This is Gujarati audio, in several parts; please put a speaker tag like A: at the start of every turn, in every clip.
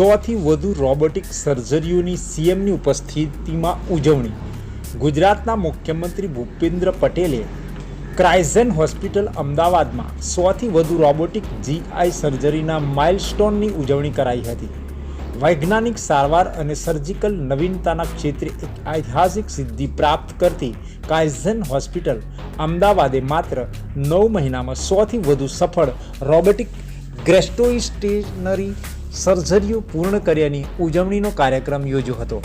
A: સોથી વધુ રોબોટિક સર્જરીઓની સીએમની ઉપસ્થિતિમાં ઉજવણી. ગુજરાતના મુખ્યમંત્રી ભૂપેન્દ્ર પટેલે ક્રાઇઝન હોસ્પિટલ અમદાવાદમાં સોથી વધુ રોબોટિક જીઆઈ સર્જરીના માઇલસ્ટોનની ઉજવણી કરાઈ હતી. વૈજ્ઞાનિક સારવાર અને સર્જિકલ નવીનતાના ક્ષેત્રે એક ઐતિહાસિક સિદ્ધિ પ્રાપ્ત કરતી કાઇઝન હોસ્પિટલ અમદાવાદે માત્ર નવ મહિનામાં સોથી વધુ સફળ રોબોટિક ગ્રેસ્ટોઇસ્ટેનરી સર્જરીઓ પૂર્ણ કર્યાની ઉજવણીનો કાર્યક્રમ યોજ્યો હતો.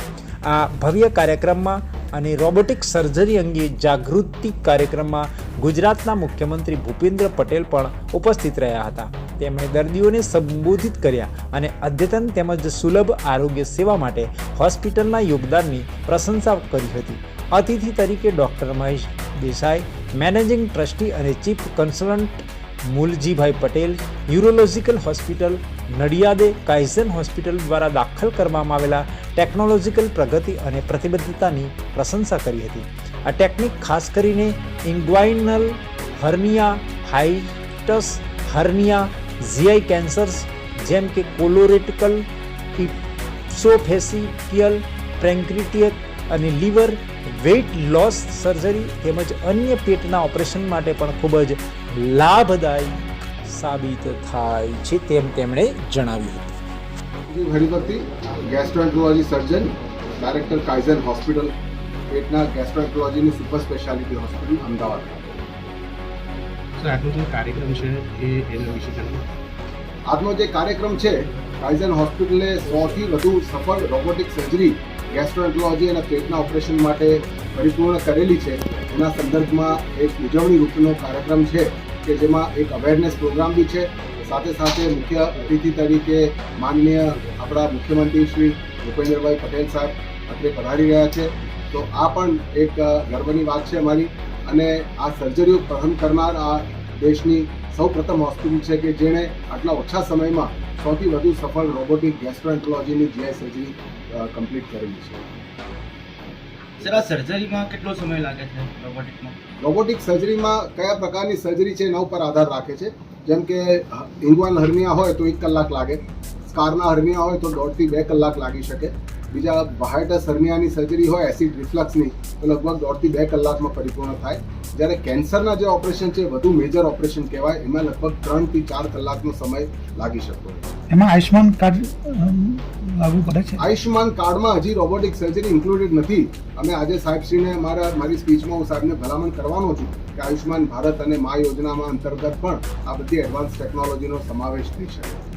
A: આ ભવ્ય કાર્યક્રમમાં અને રોબોટિક સર્જરી અંગે જાગૃતિ કાર્યક્રમમાં ગુજરાતના મુખ્યમંત્રી ભૂપેન્દ્ર પટેલ પણ ઉપસ્થિત રહ્યા હતા. તેમણે દર્દીઓને સંબોધિત કર્યા અને અદ્યતન તેમજ સુલભ આરોગ્ય સેવા માટે હોસ્પિટલના યોગદાનની પ્રશંસા કરી હતી. અતિથિ તરીકે doctor Mahesh Desai, managing trustee અને chief consultant Mooljibhai Patel, urological hospital, નડિયાદે Kaizen hospital દ્વારા દાખલ કરવામાં આવેલા ટેકનોલોજીકલ પ્રગતિ અને પ્રતિબદ્ધતાની પ્રશંસા કરી હતી. આ ટેકનિક ખાસ કરીને ઇન્ગ્વાઇનલ હર્નિયા, હાઇટસ હર્નિયા ઝીઆઈ કેન્સર્સ જેમ કે કોલોરેટિકલ, ઇપ્સોફેસિકિયલ પ્રેન્ક્રિટિયક અને લીવર વેઇટ લોસ સર્જરી તેમજ અન્ય પેટના ઓપરેશન માટે પણ ખૂબ જ લાભદાયી સાબિત થાય છે તેમ તેમણે જણાવ્યું હતું.
B: Haribhakti gastroenterology surgeon director Kaizen hospital પેટના ગેસ્ટ્રોએન્ટ્રોલોજીની super speciality hospital Ahmedabad.
C: Sir આજનો જે કાર્યક્રમ છે એ એના વિશે જણાવો
B: આજનો જે કાર્યક્રમ છે કાઇઝન હોસ્પિટલે સોથી વધુ સફળ રોબોટિક સર્જરી ગેસ્ટ્રોએન્ટ્રોલોજી અને પેટના ઓપરેશન માટે પરિપૂર્ણ કરેલી છે. એના સંદર્ભમાં એક ઉજવણી રૂપનો કાર્યક્રમ છે કે જેમાં એક અવેરનેસ પ્રોગ્રામ બી છે. સાથે સાથે મુખ્ય અતિથિ તરીકે માનનીય આપણા મુખ્યમંત્રી શ્રી ભૂપેન્દ્રભાઈ પટેલ સાહેબ અત્રે પધારી રહ્યા છે. તો આ પણ એક ગર્વની વાત છે અમારી. અને આ સર્જરીઓ પ્રથમ કરનાર આ દેશની સૌ પ્રથમ હોસ્પિટલ છે કે જેણે આટલા ઓછા સમયમાં સૌથી વધુ સફળ રોબોટિક ગેસ્ટ્રોએન્ટ્રોલોજીની જીઆઈ સર્જરી કમ્પ્લીટ કરેલી છે.
D: સર સર્જરીમાં કેટલો સમય લાગે રોબોટિકમાં
B: રોબોટિક સર્જરીમાં કયા પ્રકારની સર્જરી છે એના ઉપર આધાર રાખે છે? જેમ કે ઇંગવાન હર્નિયા હોય તો એક કલાક લાગે. સ્કારના હર્નિયા હોય તો દોઢથી બે કલાક લાગી શકે. બીજા વાહાઇટસ સર્મિયાની સર્જરી હોય એસિડ રિફ્લક્સની તો લગભગ દોઢથી બે કલાકમાં પરિપૂર્ણ થાય. જ્યારે કેન્સરના જે ઓપરેશન છે વધુ મેજર ઓપરેશન કહેવાય એમાં લગભગ ત્રણથી ચાર કલાકનો સમય લાગી શકતો
E: એમાં આયુષ્માન કાર્ડ લાગુ પડે છે?
B: આયુષ્યમાન કાર્ડમાં હજી રોબોટિક સર્જરી ઇન્ક્લુડેડ નથી. અમે આજે સાહેબશ્રીને મારા મારી સ્પીચમાં હું સાહેબને ભલામણ કરવાનો છું કે આયુષ્યમાન ભારત અને મા યોજનામાં અંતર્ગત પણ આ બધી એડવાન્સ ટેકનોલોજીનો સમાવેશ થઈ શકે.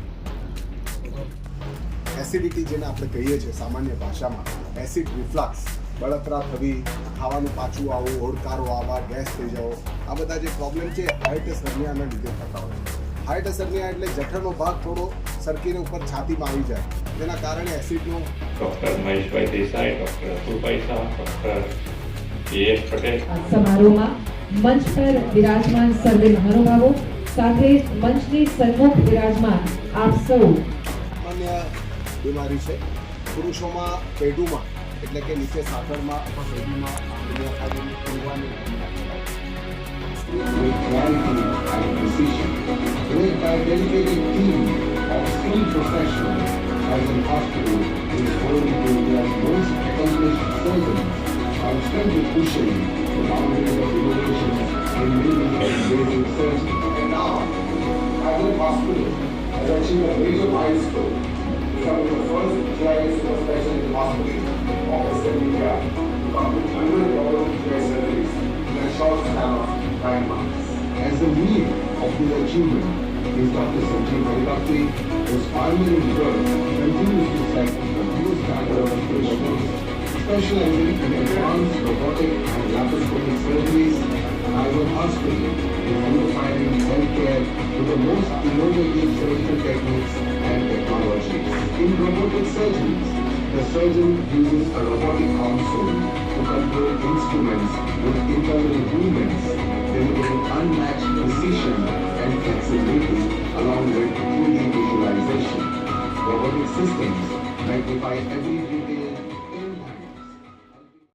B: એસિડિટી જેને આપણે કહીએ છીએ સામાન્ય ભાષામાં એસિડ રિફ્લક્સ બળતરા થવી ખાવાનું પાછું આવવું ઓડકારો આવવા ગેસ થઈ જવો આ બધા જે પ્રોબ્લેમ છે હાઇટસ હર્નિયાના લીધે થતા હોય છે. હાઇટસ હર્નિયા એટલે જઠરનો ભાગ થોડો સરકીને ઉપર છાતીમાં આવી જાય. તેના કારણે એસિડનો
F: doctor Maheshbhai Desai doctor Atulbhai Shah doctor Patel.
G: સમારોહમાં મંચ પર વિરાજમાન સર્વે મહાનુભાવો સાથે મંચની સન્મુખ વિરાજમાન આપ સૌ.
B: બીમારી છે પુરુષોમાં પેઢુમાં એટલે કે નીચે સાંકળમાં અથવા પેઢુમાં આંગળીઓ ખાલી ઊંઘવાની
H: with clarity and precision, led by a dedicated team of skilled professionals as an hospital is home to India's most accomplished surgeons, constantly pushing the boundaries of innovation in medical and basic surgery. And now, Hyderabad Hospital has achieved a major milestone, becoming the first hospital of Western India to complete 100 robotic GI surgeries in a of. As the of this achievement Dr. Sanjeev Haribakti, whose pioneering work continues to new of patients, specializing in advanced robotic and laparoscopic surgeries. Hospital is redefining healthcare with the most innovative surgical techniques and technologies. In robotic surgeries, the surgeon uses a robotic console to control instruments with internal movements, delivering unmatched precision and flexibility along with 3D visualization. Robotic systems magnify every